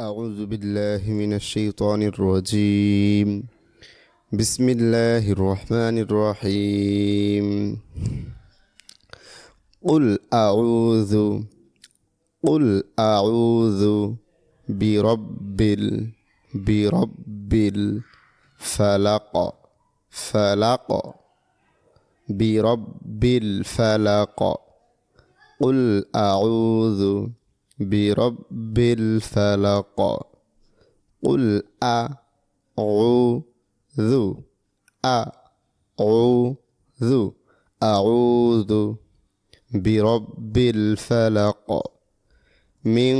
أعوذ بالله من الشيطان الرجيم. بسم الله الرحمن الرحيم. قل أعوذ قل أعوذ برب ال برب الفلق فلق برب الفلق. قل أعوذ برب الفلق قل أعوذ أعوذ أعوذ برب الفلق من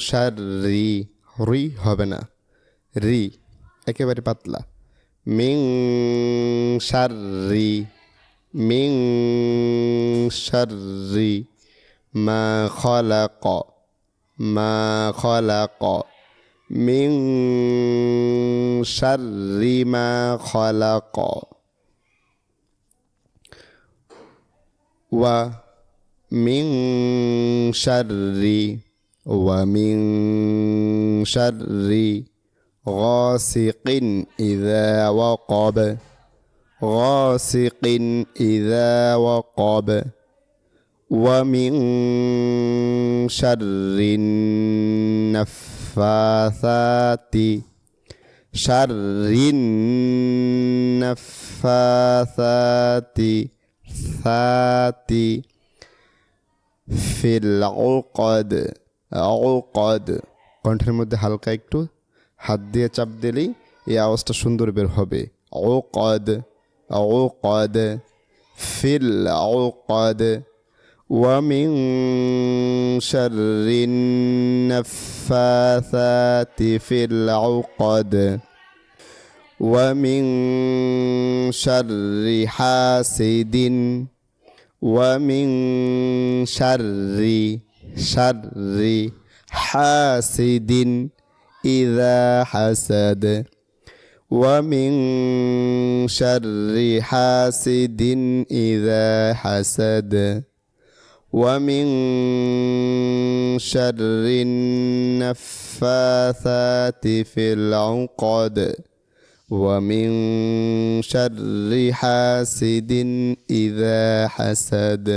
شر রি হবে না রি একেবারে পাতলা মিং শাররি মিং শাররি ما خلق ما خلق من شر ما خلق ومن شر ومن شر غاسق إذا وقب غاسق إذا وقب ومن شر النفاثات شر النفاثات ثات في العقد عقد কণ্ঠের মধ্যে হালকা একটু হাত দিয়ে চাপ দিলেই এই আওয়াজটা সুন্দর বের হবে عقد عقد في العقد ومن شر النفاثات في العقد ومن شر حاسد ومن شر شر حاسد إذا حسد ومن شر حاسد إذا حسد. ومن شر النفاثات في العقد ومن شر حاسد إذا حسد.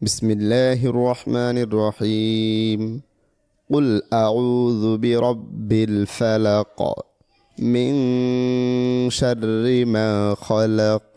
بسم الله الرحمن الرحيم. قل أعوذ برب الفلق من شر ما خلق.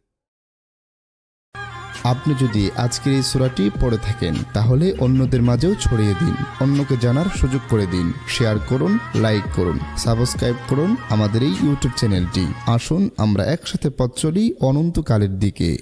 আপনি যদি আজকের এই সোরাটি পড়ে থাকেন, তাহলে অন্যদের মাঝেও ছড়িয়ে দিন। অন্যকে জানার সুযোগ করে দিন। শেয়ার করুন, লাইক করুন, সাবস্ক্রাইব করুন আমাদের এই ইউটিউব চ্যানেলটি। আসুন আমরা একসাথে পথ চলি অনন্তকালের দিকে।